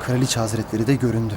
Kraliçe Hazretleri de göründü.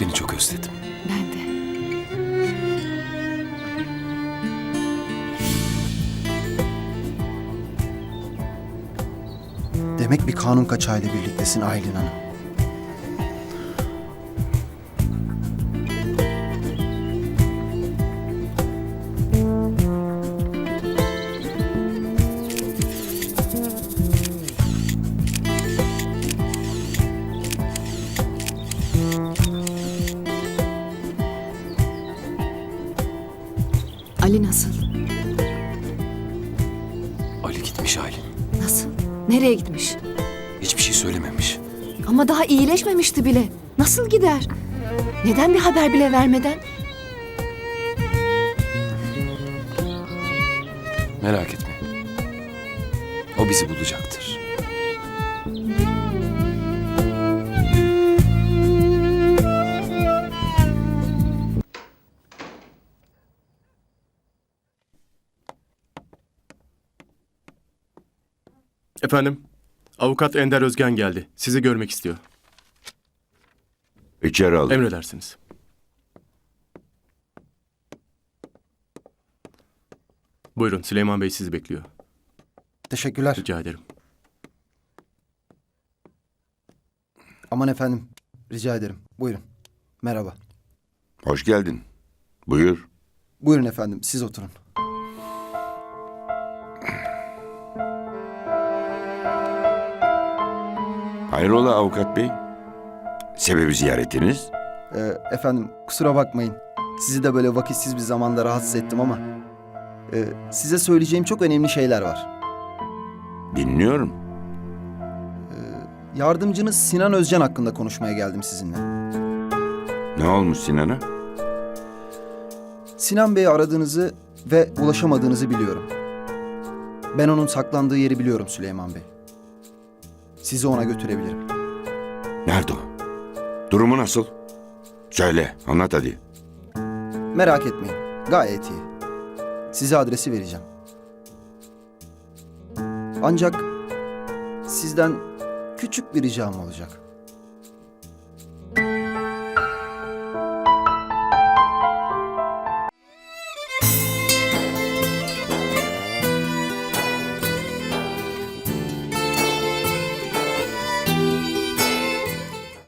Seni çok özledim. Ben de. Demek bir kanun kaçağıyla birliktesin Aylin Hanım. Nasıl? Nereye gitmiş? Hiçbir şey söylememiş. Ama daha iyileşmemişti bile. Nasıl gider? Neden bir haber bile vermeden? Merak etme. O bizi bulacaktır. Efendim, avukat Ender Özgen geldi. Sizi görmek istiyor. İçeri alın. Emredersiniz. Buyurun, Süleyman Bey sizi bekliyor. Teşekkürler. Rica ederim. Aman efendim, rica ederim. Buyurun. Merhaba. Hoş geldin. Buyur. Buyurun efendim, siz oturun. Hayrola avukat bey? Sebebi ziyaretiniz? Ee, efendim, kusura bakmayın. Sizi de böyle vakitsiz bir zamanda rahatsız ettim ama... e, size söyleyeceğim çok önemli şeyler var. Dinliyorum. Yardımcınız Sinan Özcan hakkında konuşmaya geldim sizinle. Ne olmuş Sinan'a? Sinan Bey'i aradığınızı ve ulaşamadığınızı biliyorum. Ben onun saklandığı yeri biliyorum Süleyman Bey. Sizi ona götürebilirim. Nerede o? Durumu nasıl? Söyle, anlat hadi. Merak etmeyin. Gayet iyi. Size adresi vereceğim. Ancak sizden küçük bir ricam olacak.